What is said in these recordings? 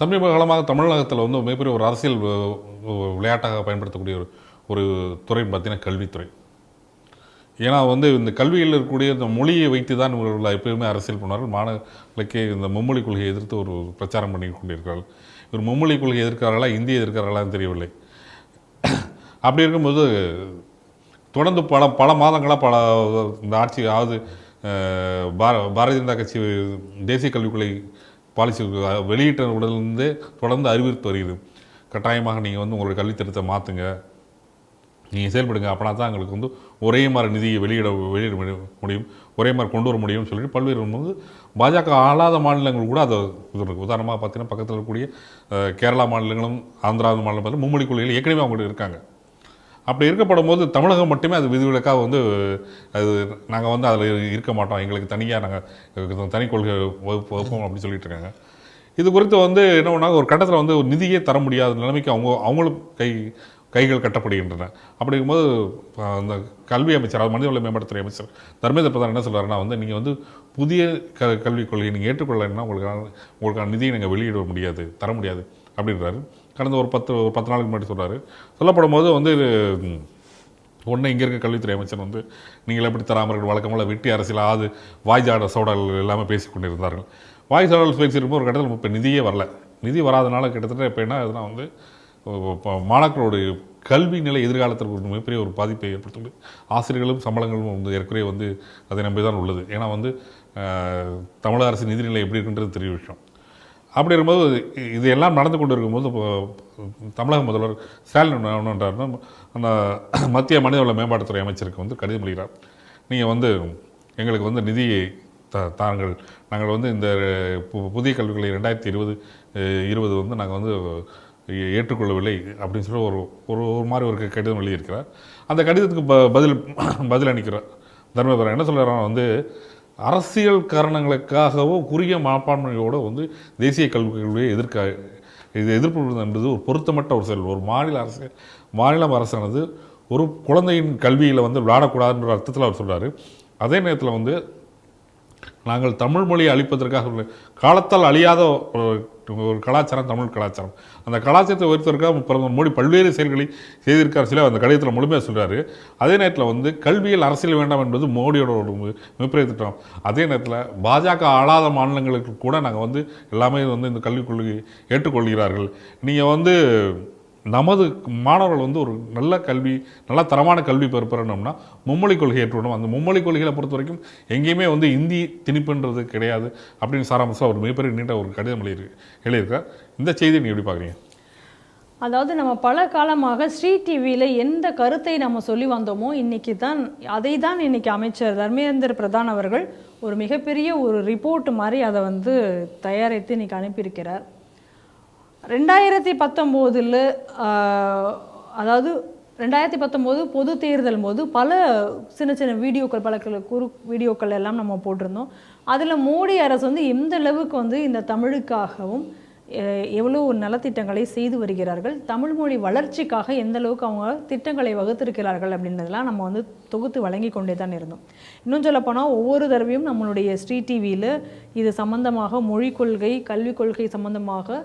சமீப காலமாக தமிழகத்தில் வந்து மிகப்பெரிய ஒரு அரசியல் விளையாட்டாக பயன்படுத்தக்கூடிய ஒரு ஒரு துறைன்னு பார்த்தீங்கன்னா கல்வித்துறை. ஏன்னா வந்து இந்த கல்வியில் இருக்கக்கூடிய இந்த மொழியை வைத்து தான் இவர்கள் எப்பயுமே அரசியல் பண்ணுவார்கள். மாணவர்களுக்கே இந்த மும்மொழி கொள்கையை எதிர்த்து ஒரு பிரச்சாரம் பண்ணி கொண்டிருக்கிறார்கள். இவர் மும்மொழி கொள்கையை எதிர்க்கிறார்களா இந்திய எதிர்க்கிறார்களான்னு தெரியவில்லை. அப்படி இருக்கும்போது தொடர்ந்து பல பல மாதங்களாக பல இந்த ஆட்சி அதாவது பார பாரதிய ஜனதா கட்சி தேசிய கல்விக் கொள்கை பாலிசி வெளியிட்ட உடனே தொடர்ந்து அறிவுறுத்து வருகிறது. கட்டாயமாக நீங்கள் வந்து உங்களுடைய கல்வித்திட்டத்தை மாற்றுங்க நீங்கள் செயல்படுங்க. அப்படின்னா தான் எங்களுக்கு வந்து ஒரே மாதிரி நிதியை வெளியிட வெளியிட முடியும். ஒரே மாதிரி கொண்டு வர முடியும்னு சொல்லிட்டு பல்வேறு வந்து பாஜக ஆளாத மாநிலங்கள் கூட அதை இது உதாரணமாக பார்த்தீங்கன்னா பக்கத்தில் இருக்கக்கூடிய கேரளா மாநிலங்களும் ஆந்திரா மாநிலம் பார்த்து மும்மொழி கொள்கையில் ஏற்கனவே அவங்க இருக்காங்க. அப்படி இருக்கப்படும் போது தமிழகம் மட்டுமே அது விதிவிலக்காக வந்து அது நாங்கள் வந்து அதில் இருக்க மாட்டோம். எங்களுக்கு தனியாக நாங்கள் தனி கொள்கை வகுப்பு வகுப்போம் அப்படின்னு சொல்லிட்டு இருக்காங்க. இது குறித்து வந்து என்ன பண்ணாங்க? ஒரு கட்டத்தில் வந்து ஒரு நிதியே தர முடியாத நிலைமைக்கு அவங்க அவங்களும் கை கைகள் கட்டப்படுகின்றன. அப்படி இருக்கும்போது அந்த கல்வி அமைச்சர் அது மனிதவள மேம்பாட்டுத்துறை அமைச்சர் தர்மேந்திர பிரதான் என்ன சொல்றாருன்னா வந்து நீங்கள் வந்து புதிய க கல்விக் கொள்கையை நீங்கள் ஏற்றுக்கொள்ளலைன்னா உங்களுக்கான உங்களுக்கான நிதியை நீங்கள் வெளியிட முடியாது தர முடியாது அப்படின்றாரு. கடந்த ஒரு பத்து ஒரு பத்து நாளுக்கு முன்னாடி சொல்கிறாரு சொல்லப்படும் போது வந்து ஒன்று இங்கே இருக்க கல்வித்துறை அமைச்சர் வந்து நீங்கள் எப்படி தராமர்கள் வழக்கமாக வெட்டி அரசியல் ஆது வாய்ஜாட சோடல் எல்லாமே பேசி கொண்டிருந்தார்கள். வாய் சோடல் பேசியிருக்கும்போது ஒரு கட்டத்தில் இப்போ நிதியே வரல. நிதி வராதனால கிட்டத்தட்ட இப்போ என்ன இதெல்லாம் வந்து மாணாக்கருடைய கல்வி நிலை எதிர்காலத்திற்கு ஒரு மிகப்பெரிய ஒரு பாதிப்பை ஏற்படுத்தும் ஆசிரியர்களும் சம்பளங்களும் வந்து ஏற்கனவே வந்து அதை நம்பி தான் உள்ளது. ஏன்னா வந்து தமிழக அரசு நிதிநிலை எப்படி இருக்குன்றது தெரிய விஷயம். அப்படி இருக்கும்போது இது எல்லாம் நடந்து கொண்டு இருக்கும்போது தமிழக முதல்வர் ஸ்டாலின் என்ன அந்த மத்திய மனிதவள மேம்பாட்டுத்துறை அமைச்சருக்கு வந்து கடிதம் எழுகிறார் நீங்கள் வந்து எங்களுக்கு வந்து நிதியை த தாங்கள் நாங்கள் வந்து இந்த பு- புதிய கல்விகளை ரெண்டாயிரத்தி இருபது இருபது வந்து நாங்கள் வந்து ஏ- ஏற்றுக்கொள்ளவில்லை அப்படின்னு சொல்லி ஒரு ஒரு ஒரு மாதிரி ஒரு கடிதம் எழுதியிருக்கிறார். அந்த கடிதத்துக்கு ப பதில் பதில் அளிக்கிறார். தர்மபுரம் என்ன சொல்கிறார் வந்து அரசியல் காரணங்களுக்காகவோ குறுகிய மனப்பான்மையோட வந்து தேசிய கல்விக் கொள்கையை எதிர்க்க இது எதிர்ப்பு என்பது ஒரு பொருத்தமற்ற ஒரு செயல். ஒரு மாநில அரசு மாநில அரசானது ஒரு குழந்தையின் கல்வியில் வந்து விளையாடக்கூடாதுன்ற அர்த்தத்தில் அவர் சொல்கிறார் அதே நேரத்தில் வந்து நாங்கள் தமிழ் மொழியை அழிப்பதற்காக காலத்தால் அழியாத ஒரு ஒரு கலாச்சாரம் தமிழ் கலாச்சாரம். அந்த கலாச்சாரத்தை உயர்த்துவதற்காக பிரதமர் மோடி பல்வேறு செயல்களை செய்திருக்கார் சில அந்த கடிதத்தில் முழுமையாக சொல்கிறாரு அதே நேரத்தில் வந்து கல்வியில் அரசியல் வேண்டாம் என்பது மோடியோட ஒரு மி- மிகப்பெரிய திட்டம். அதே நேரத்தில் பாஜக ஆளாத மாநிலங்களுக்கு கூட நாங்கள் வந்து எல்லாமே வந்து இந்த கல்விக் கொள்கை ஏற்றுக்கொள்கிறார்கள். நீங்கள் வந்து நமது மாணவர்கள் வந்து ஒரு நல்ல கல்வி நல்ல தரமான கல்வி பெறப்படணும்னா பெறணும்னா மும்மொழி கொள்கை ஏற்றுக்கணும். அந்த மும்மொழி கொள்கையில் பொறுத்த வரைக்கும் எங்கேயுமே வந்து இந்தி திணிப்புன்றது கிடையாது அப்படின்னு சாராம்சம் அவர் மிகப்பெரிய நீண்ட ஒரு கடிதம் எழுதி எழுதியிருக்கார். இந்த செய்தி நீ எப்படி பார்க்குறீங்க? அதாவது நம்ம பல காலமாக ஸ்ரீ டிவியில் எந்த கருத்தை நம்ம சொல்லி வந்தோமோ இன்றைக்கி தான் அதை தான் இன்னைக்கு அமைச்சர் தர்மேந்திர பிரதான் அவர்கள் ஒரு மிகப்பெரிய ஒரு ரிப்போர்ட் மாதிரி அதை வந்து தயாரித்து இன்னைக்கு அனுப்பியிருக்கிறார். ரெண்டாயிரத்தி பத்தொம்போதில் அதாவது ரெண்டாயிரத்தி பத்தொம்போது பொது தேர்தல் போது பல சின்ன சின்ன வீடியோக்கள் பல குறு வீடியோக்கள் எல்லாம் நம்ம போட்டிருந்தோம். அதில் மோடி அரசு வந்து எந்த அளவுக்கு வந்து இந்த தமிழுக்காகவும் எவ்வளோ எவ்வளோ நலத்திட்டங்களை செய்து வருகிறார்கள் தமிழ் மொழி வளர்ச்சிக்காக எந்த அளவுக்கு அவங்க திட்டங்களை வகுத்திருக்கிறார்கள் அப்படின்றதெல்லாம் நம்ம வந்து தொகுத்து வழங்கி கொண்டே தான் இருந்தோம். இன்னும் சொல்லப்போனால் ஒவ்வொரு தடவையும் நம்மளுடைய ஸ்ரீ டிவியில் இது சம்பந்தமாக மொழிக் கொள்கை கல்விக் கொள்கை சம்பந்தமாக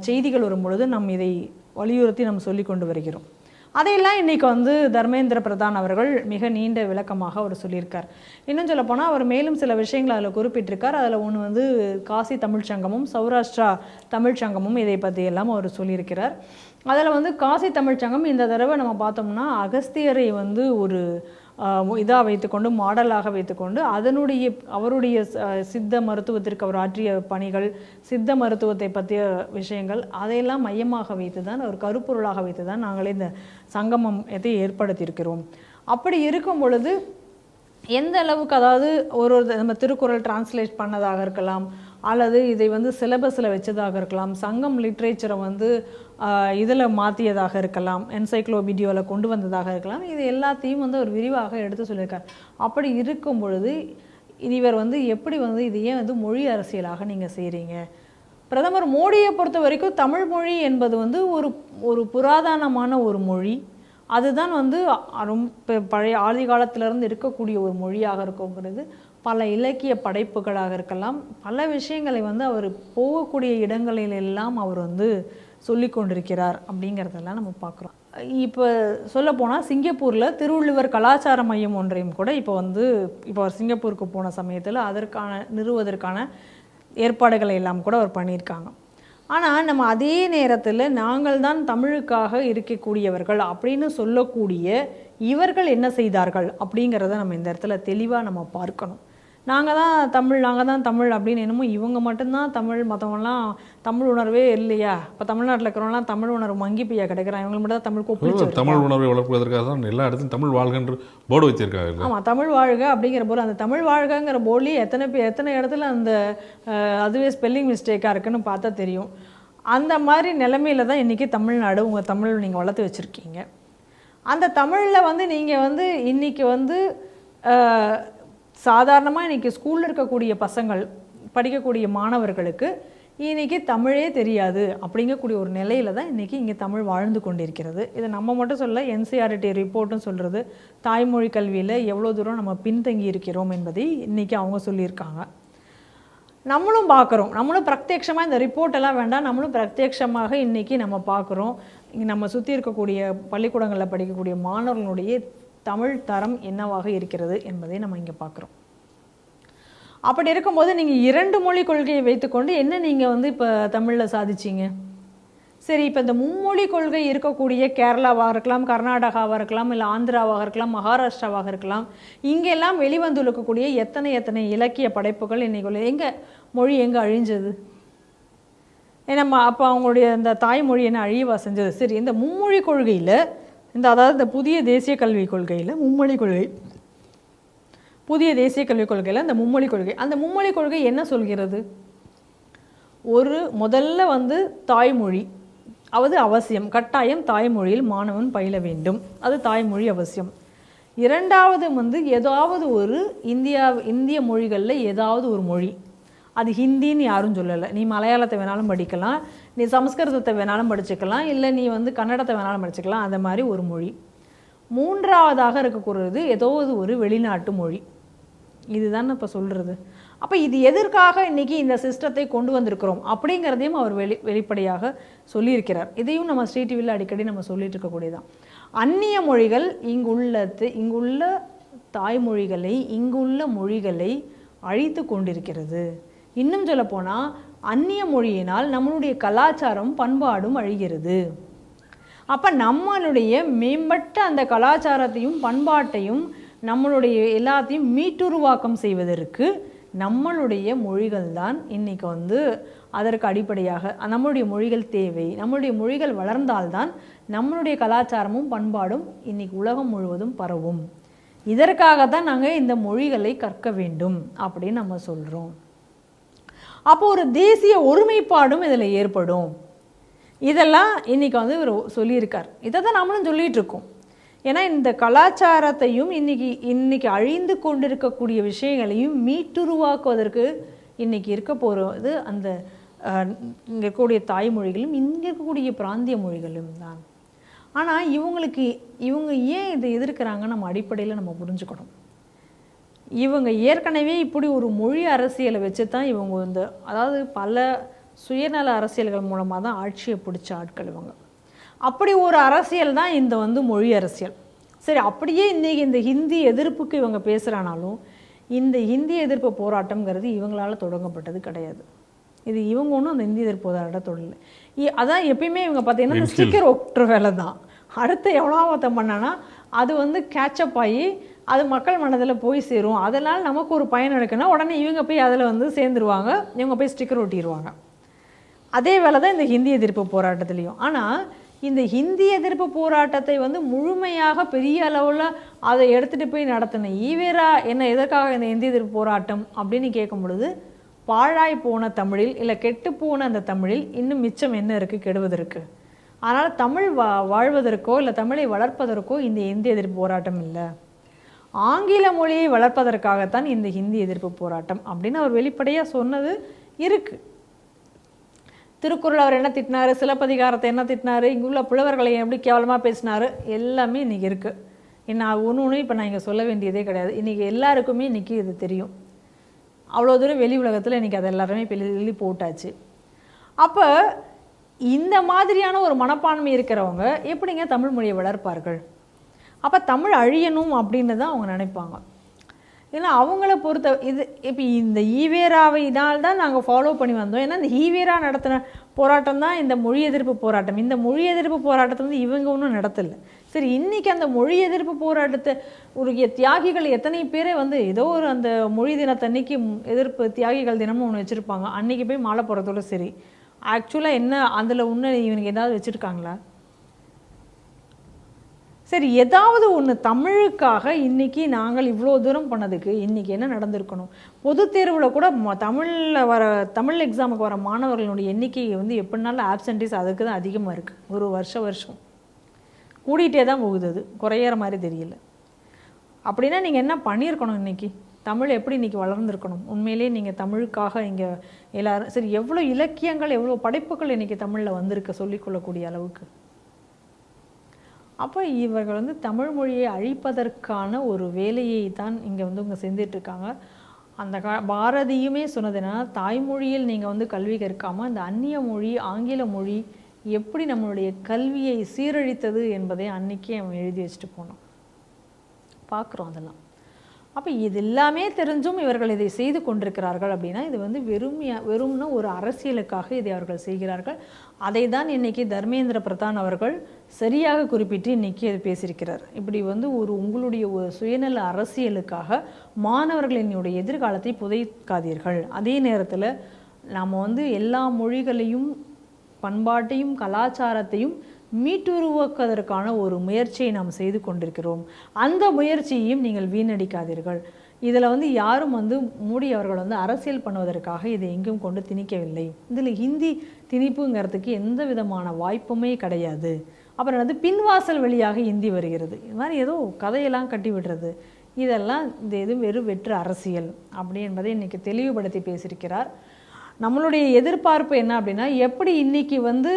செய்திகள் வரும்பொழுது நம் இதை வலியுறுத்தி நம்ம சொல்லி கொண்டு வருகிறோம். அதையெல்லாம் இன்றைக்கி வந்து தர்மேந்திர பிரதான் அவர்கள் மிக நீண்ட விளக்கமாக அவர் சொல்லியிருக்கார். இன்னும் சொல்லப்போனால் அவர் மேலும் சில விஷயங்களை அதில் குறிப்பிட்டிருக்கார். அதில் ஒன்று வந்து காசி தமிழ்ச் சங்கமும் சௌராஷ்டிரா தமிழ்ச் சங்கமும் இதை பற்றி எல்லாம் அவர் சொல்லியிருக்கிறார். அதில் வந்து காசி தமிழ்ச்சங்கம் இந்த தடவை நம்ம பார்த்தோம்னா அகஸ்தியரை வந்து ஒரு இதாக வைத்துக்கொண்டு மாடலாக வைத்துக்கொண்டு அதனுடைய அவருடைய சித்த மருத்துவத்திற்கு அவர் ஆற்றிய பணிகள் சித்த மருத்துவத்தை பற்றிய விஷயங்கள் அதையெல்லாம் மையமாக வைத்து தான் ஒரு கருப்பொருளாக வைத்து தான் நாங்களே இந்த சங்கமத்தை ஏற்படுத்தியிருக்கிறோம். அப்படி இருக்கும் பொழுது எந்த அளவுக்கு அதாவது ஒரு ஒரு நம்ம திருக்குறள் டிரான்ஸ்லேட் பண்ணதாக இருக்கலாம் அல்லது இதை வந்து சிலபஸில் வச்சதாக இருக்கலாம் சங்கம் லிட்ரேச்சரை வந்து இதில் மாற்றியதாக இருக்கலாம் என்சைக்ளோபீடியோவில் கொண்டு வந்ததாக இருக்கலாம் இது எல்லாத்தையும் வந்து ஒரு விரிவாக எடுத்து சொல்லியிருக்கார். அப்படி இருக்கும் பொழுது இவர் வந்து எப்படி வந்து இது ஏன் வந்து மொழி அரசியலாக நீங்கள் செய்கிறீங்க பிரதமர் மோடியை பொறுத்த வரைக்கும் தமிழ் மொழி என்பது வந்து ஒரு ஒரு புராதனமான ஒரு மொழி. அதுதான் வந்து ரொம்ப பழைய ஆதி காலத்திலிருந்து இருக்கக்கூடிய ஒரு மொழியாக இருக்குங்கிறது. பல இலக்கிய படைப்புகளாக இருக்கலாம். பல விஷயங்களை வந்து அவர் போகக்கூடிய இடங்களிலெல்லாம் அவர் வந்து சொல்லி கொண்டிருக்கிறார் அப்படிங்கிறதெல்லாம் நம்ம பார்க்குறோம். இப்போ சொல்லப்போனால் சிங்கப்பூரில் திருவள்ளுவர் கலாச்சார மையம் ஒன்றையும் கூட இப்போ வந்து இப்போ அவர் சிங்கப்பூருக்கு போன சமயத்தில் அதற்கான நிறுவதற்கான ஏற்பாடுகளை எல்லாம் கூட அவர் பண்ணியிருக்காங்க. ஆனால் நம்ம அதே நேரத்தில் நாங்கள் தான் தமிழுக்காக இருக்கக்கூடியவர்கள் அப்படின்னு சொல்லக்கூடிய இவர்கள் என்ன செய்தார்கள் அப்படிங்கிறத நம்ம இந்த இடத்துல தெளிவாக நம்ம பார்க்கணும். நாங்கள் தான் தமிழ் நாங்கள் தான் தமிழ் அப்படின்னு என்னமோ இவங்க மட்டும்தான் தமிழ் மற்றவங்கலாம் தமிழ் உணர்வே இல்லையா? இப்போ தமிழ்நாட்டில் இருக்கிறவங்களாம் தமிழ் உணர்வு மங்கி போய் கிடக்கிறான் இவங்க மட்டும் தான் தமிழ் கொப்பிடிச்சு தமிழ் உணர்வை வளர்ப்பதற்காக தான் எல்லா இடத்துலையும் தமிழ் வாழ்கன்று போர்டு வச்சிருக்காங்க. ஆமாம் தமிழ் வாழ்க அப்படிங்கிற போது அந்த தமிழ் வாழ்கங்கிற போலி எத்தனை பேர் எத்தனை இடத்துல அந்த அதுவே ஸ்பெல்லிங் மிஸ்டேக்காக இருக்குன்னு பார்த்தா தெரியும். அந்த மாதிரி நிலைமையில தான் இன்றைக்கி தமிழ்நாடு உங்கள் தமிழ் நீங்கள் வளர்த்து வச்சுருக்கீங்க. அந்த தமிழில் வந்து நீங்கள் வந்து இன்றைக்கி வந்து சாதாரணமாக இன்றைக்கி ஸ்கூலில் இருக்கக்கூடிய பசங்கள் படிக்கக்கூடிய மாணவர்களுக்கு இன்றைக்கி தமிழே தெரியாது அப்படிங்கக்கூடிய ஒரு நிலையில தான் இன்றைக்கி இங்கே தமிழ் வாழ்ந்து கொண்டிருக்கிறது. இதை நம்ம மட்டும் சொல்ல என்சிஆர்டி ரிப்போர்ட்டும் சொல்கிறது தாய்மொழி கல்வியில் எவ்வளோ தூரம் நம்ம பின்தங்கி இருக்கிறோம் என்பதை இன்றைக்கி அவங்க சொல்லியிருக்காங்க. நம்மளும் பார்க்குறோம். நம்மளும் பிரத்யட்சமாக இந்த ரிப்போர்ட் எல்லாம் வேண்டாம். நம்மளும் பிரத்யட்சமாக இன்றைக்கி நம்ம பார்க்குறோம். இங்கே நம்ம சுற்றி இருக்கக்கூடிய பள்ளிக்கூடங்களில் படிக்கக்கூடிய மாணவர்களுடைய தமிழ் தரம் என்னவாக இருக்கிறது என்பதை நம்ம இங்கே பார்க்குறோம். அப்படி இருக்கும்போது நீங்கள் இரண்டு மொழி கொள்கையை வைத்துக்கொண்டு என்ன நீங்கள் வந்து இப்போ தமிழில் சாதிச்சிங்க? சரி இப்போ இந்த மும்மொழி கொள்கை இருக்கக்கூடிய கேரளாவாக இருக்கலாம் கர்நாடகாவாக இருக்கலாம் இல்லை ஆந்திராவாக இருக்கலாம் மகாராஷ்டிராவாக இருக்கலாம் இங்கெல்லாம் வெளிவந்துள்ளக்கூடிய எத்தனை எத்தனை இலக்கிய படைப்புகள் இன்றைக்குள்ள எங்கே மொழி எங்கே அழிஞ்சது? நம்ம அப்போ அவங்களுடைய இந்த தாய்மொழி என்ன அழியவா செஞ்சது? சரி இந்த மும்மொழி கொள்கையில் இந்த அதாவது இந்த புதிய தேசிய கல்விக் கொள்கையில் மும்மொழி கொள்கை. புதிய தேசிய கல்விக் கொள்கையில் அந்த மும்மொழி கொள்கை. அந்த மும்மொழி கொள்கை என்ன சொல்கிறது? ஒரு முதல்ல வந்து தாய்மொழி. அது அவசியம். கட்டாயம் தாய்மொழியில் மாணவன் பயில வேண்டும். அது தாய்மொழி அவசியம். இரண்டாவது வந்து ஏதாவது ஒரு இந்தியா இந்திய மொழிகளில் ஏதாவது ஒரு மொழி. அது ஹிந்தின்னு யாரும் சொல்லலை. நீ மலையாளத்தை வேணாலும் படிக்கலாம். நீ சமஸ்கிருதத்தை வேணாலும் படிச்சுக்கலாம் இல்லை நீ வந்து கன்னடத்தை வேணாலும் படிச்சுக்கலாம் அந்த மாதிரி ஒரு மொழி. மூன்றாவதாக இருக்கக்கூடியது ஏதோ ஒரு வெளிநாட்டு மொழி. இதுதான் இப்போ சொல்கிறது அப்போ இது எதற்காக இன்னைக்கு இந்த சிஸ்டத்தை கொண்டு வந்திருக்கிறோம்? அப்படிங்கிறதையும் அவர் வெளி வெளிப்படையாக சொல்லியிருக்கிறார். இதையும் நம்ம ஸ்ரீ டிவியில் அடிக்கடி நம்ம சொல்லிட்டு இருக்கக்கூடியதான் அந்நிய மொழிகள் இங்குள்ளது இங்குள்ள தாய்மொழிகளை இங்குள்ள மொழிகளை அழித்து கொண்டிருக்கிறது. இன்னும் சொல்லப்போனால் அந்நிய மொழியினால் நம்மளுடைய கலாச்சாரம் பண்பாடும் அழிகிறது. அப்போ நம்மளுடைய மேம்பட்ட அந்த கலாச்சாரத்தையும் பண்பாட்டையும் நம்மளுடைய எல்லாத்தையும் மீட்டுருவாக்கம் செய்வதற்கு நம்மளுடைய மொழிகள் தான் இன்னைக்கு வந்து அதற்கு அடிப்படையாக நம்மளுடைய மொழிகள் தேவை. நம்மளுடைய மொழிகள் வளர்ந்தால்தான் நம்மளுடைய கலாச்சாரமும் பண்பாடும் இன்னைக்கு உலகம் முழுவதும் பரவும். இதற்காக தான் நாங்கள் இந்த மொழிகளை கற்க வேண்டும் அப்படின்னு நம்ம சொல்கிறோம் அப்போ ஒரு தேசிய ஒருமைப்பாடும் இதில் ஏற்படும். இதெல்லாம் இன்னைக்கு வந்து இவர் சொல்லியிருக்கார். இதை தான் நம்மளும் சொல்லிகிட்ருக்கோம் இருக்கோம். ஏன்னா இந்த கலாச்சாரத்தையும் இன்னைக்கு இன்றைக்கி அழிந்து கொண்டிருக்கக்கூடிய விஷயங்களையும் மீட்டுருவாக்குவதற்கு இன்றைக்கி இருக்க போகிறது அந்த இங்கே இருக்கக்கூடிய தாய்மொழிகளும் இங்கே இருக்கக்கூடிய பிராந்திய மொழிகளும் தான். ஆனால் இவங்களுக்கு இவங்க ஏன் இதை எதிர்க்கிறாங்க நம்ம அடிப்படையில் நம்ம புரிஞ்சுக்கணும். இவங்க ஏற்கனவே இப்படி ஒரு மொழி அரசியலை வச்சு தான் இவங்க வந்து அதாவது பல சுயநல அரசியல்கள் மூலமாக தான் ஆட்சியை பிடிச்ச ஆட்கள் இவங்க. அப்படி ஒரு அரசியல் தான் இந்த வந்து மொழி அரசியல். சரி அப்படியே இன்னைக்கு இந்த ஹிந்தி எதிர்ப்புக்கு இவங்க பேசுகிறானாலும் இந்த ஹிந்தி எதிர்ப்பு போராட்டம்ங்கிறது இவங்களால தொடங்கப்பட்டது கிடையாது. இது இவங்க ஒன்றும் அந்த இந்தி எதிர்ப்பு போராட்டம் தொடரல. அதான் எப்பயுமே இவங்க பார்த்தீங்கன்னா இந்த ஸ்டிக்கர் ஒட்டுற வேலை தான் அடுத்து எவ்வளோ ஒருத்தன் பண்ணானா அது வந்து கேட்சப் ஆகி அது மக்கள் மனதில் போய் சேரும். அதனால் நமக்கு ஒரு பயன் இருக்குன்னா உடனே இவங்க போய் அதில் வந்து சேர்ந்துருவாங்க. இவங்க போய் ஸ்டிக்கர் ஒட்டிடுவாங்க அதே வேலை தான் இந்த ஹிந்தி எதிர்ப்பு போராட்டத்துலேயும். ஆனால் இந்த ஹிந்தி எதிர்ப்பு போராட்டத்தை வந்து முழுமையாக பெரிய அளவில் அதை எடுத்துகிட்டு போய் நடத்தின ஈவேரா என்ன எதற்காக இந்த ஹிந்தி எதிர்ப்பு போராட்டம் அப்படின்னு கேட்கும் பொழுது பாழாய் போன தமிழில் இல்லை கெட்டு போன அந்த தமிழில் இன்னும் மிச்சம் என்ன இருக்குது கெடுவதற்கு அதனால் தமிழ் வா வாழ்வதற்கோ இல்லை தமிழை வளர்ப்பதற்கோ இந்த ஹிந்தி எதிர்ப்பு போராட்டம் இல்லை. ஆங்கில மொழியை வளர்ப்பதற்காகத்தான் இந்த ஹிந்தி எதிர்ப்பு போராட்டம் அப்படின்னு அவர் வெளிப்படையாக சொன்னது இருக்குது திருக்குறள் அவர் என்ன திட்டினாரு? சிலப்பதிகாரத்தை என்ன திட்டனாரு? இங்கே உள்ள புலவர்களை எப்படி கேவலமாக பேசினாரு? எல்லாமே இன்றைக்கி இருக்குது என்ன ஒன்று ஒன்று இப்போ நான் இங்கே சொல்ல வேண்டியதே கிடையாது. இன்றைக்கி எல்லாருக்குமே இன்றைக்கி இது தெரியும். அவ்வளோ தூரம் வெளி உலகத்தில் இன்றைக்கி அதை எல்லாருமே வெளி போட்டாச்சு. அப்போ இந்த மாதிரியான ஒரு மனப்பான்மை இருக்கிறவங்க எப்படிங்க தமிழ் மொழியை வளர்ப்பார்கள்? அப்போ தமிழ் அழியணும் அப்படின்னு தான் அவங்க நினைப்பாங்க. ஏன்னா அவங்கள பொறுத்த இது இப்போ இந்த ஈவேராவினால் தான் நாங்கள் ஃபாலோ பண்ணி வந்தோம். ஏன்னா இந்த ஈவேரா நடத்தின போராட்டம் தான் இந்த மொழி எதிர்ப்பு போராட்டம். இந்த மொழி எதிர்ப்பு போராட்டத்தை வந்து இவங்க ஒன்றும் நடத்தலை. சரி இன்றைக்கி அந்த மொழி எதிர்ப்பு போராட்டத்தை உருகிய தியாகிகள் எத்தனை பேரே வந்து ஏதோ ஒரு அந்த மொழி தினத்தன்னைக்கு எதிர்ப்பு தியாகிகள் தினமும் ஒன்று வச்சுருப்பாங்க. அன்னைக்கு போய் மாலை போகிறதோட சரி. ஆக்சுவலாக என்ன அதில் ஒன்று இவனுக்கு ஏதாவது வச்சுருக்காங்களா? சரி ஏதாவது ஒன்று தமிழுக்காக இன்னைக்கு நாங்கள் இவ்வளோ தூரம் பண்ணதுக்கு இன்றைக்கி என்ன நடந்திருக்கணும்? பொதுத் தேர்வில் கூட தமிழில் வர தமிழ் எக்ஸாமுக்கு வர மாணவர்களுடைய எண்ணிக்கை வந்து எப்படினாலும் ஆப்சன்டீஸ் அதுக்கு தான் அதிகமாக இருக்குது ஒரு வருஷம் வருஷம். கூடிகிட்டே தான் போகுது அது. குறையிற மாதிரி தெரியல. அப்படின்னா நீங்கள் என்ன பண்ணியிருக்கணும் இன்னைக்கு? தமிழ் எப்படி இன்றைக்கி வளர்ந்துருக்கணும்? உண்மையிலேயே நீங்கள் தமிழுக்காக இங்கே எல்லாரும் சரி எவ்வளோ இலக்கியங்கள் எவ்வளோ படைப்புகள் இன்றைக்கி தமிழில் வந்திருக்கு சொல்லிக்கொள்ளக்கூடிய அளவுக்கு? அப்போ இவர்கள் வந்து தமிழ் மொழியை அழிப்பதற்கான ஒரு வேலையை தான் இங்கே வந்து இவங்க செஞ்சுட்டு இருக்காங்க அந்த கா பாரதியுமே சொன்னது என்னென்னா தாய்மொழியில் நீங்கள் வந்து கல்வி கற்காமல் இந்த அந்நிய மொழி ஆங்கில மொழி எப்படி நம்மளுடைய கல்வியை சீரழித்தது என்பதை அன்னைக்கே அவன் எழுதி வச்சுட்டு போனான். பார்க்குறோம் அதெல்லாம். அப்போ இது எல்லாமே தெரிஞ்சும் இவர்கள் இதை செய்து கொண்டிருக்கிறார்கள் அப்படின்னா இது வந்து வெறுமையா வெறும்னு ஒரு அரசியலுக்காக இதை அவர்கள் செய்கிறார்கள். அதை தான் இன்னைக்கு தர்மேந்திர பிரதான் அவர்கள் சரியாக குறிப்பிட்டு இன்னைக்கு அது பேசியிருக்கிறார். இப்படி வந்து ஒரு உங்களுடைய ஒரு சுயநல அரசியலுக்காக மாணவர்களினுடைய எதிர்காலத்தை புதைக்காதீர்கள். அதே நேரத்தில் நாம் வந்து எல்லா மொழிகளையும் பண்பாட்டையும் கலாச்சாரத்தையும் மீட்டுருவாக்குவதற்கான ஒரு முயற்சியை நாம் செய்து கொண்டிருக்கிறோம். அந்த முயற்சியையும் நீங்கள் வீணடிக்காதீர்கள். இதில் வந்து யாரும் வந்து மோடி அவர்கள் வந்து அரசியல் பண்ணுவதற்காக இதை எங்கும் கொண்டு திணிக்கவில்லை. இதில் ஹிந்தி திணிப்புங்கிறதுக்கு எந்த விதமான வாய்ப்புமே கிடையாது. அப்புறம் வந்து பின்வாசல் வழியாக ஹிந்தி வருகிறது. இது மாதிரி ஏதோ கதையெல்லாம் கட்டி விடுறது. இதெல்லாம் இந்த இது வெறும் வெற்று அரசியல் அப்படி என்பதை இன்னைக்கு தெளிவுபடுத்தி பேசியிருக்கிறார். நம்மளுடைய எதிர்பார்ப்பு என்ன அப்படின்னா எப்படி இன்னைக்கு வந்து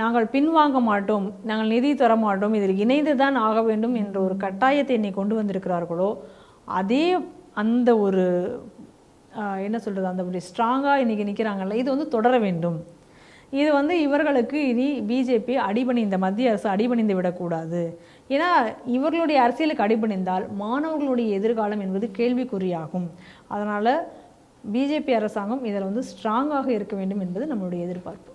நாங்கள் பின்வாங்க மாட்டோம் நாங்கள் நிதி தர மாட்டோம் இதில் இணைந்து தான் ஆக வேண்டும் என்ற ஒரு கட்டாயத்தை என்னை கொண்டு வந்திருக்கிறார்களோ அதே அந்த ஒரு என்ன சொல்கிறது அந்த ஒரு ஸ்ட்ராங்காக இன்றைக்கி நிற்கிறாங்கல்ல இது வந்து தொடர வேண்டும். இது வந்து இவர்களுக்கு இனி பிஜேபி அடிபணிந்த மத்திய அரசு அடிபணிந்து விடக்கூடாது. ஏன்னா இவர்களுடைய அரசியலுக்கு அடிபணிந்தால் மாணவர்களுடைய எதிர்காலம் என்பது கேள்விக்குறியாகும். அதனால் பிஜேபி அரசாங்கம் இதில் வந்து ஸ்ட்ராங்காக இருக்க வேண்டும் என்பது நம்மளுடைய எதிர்பார்ப்பு.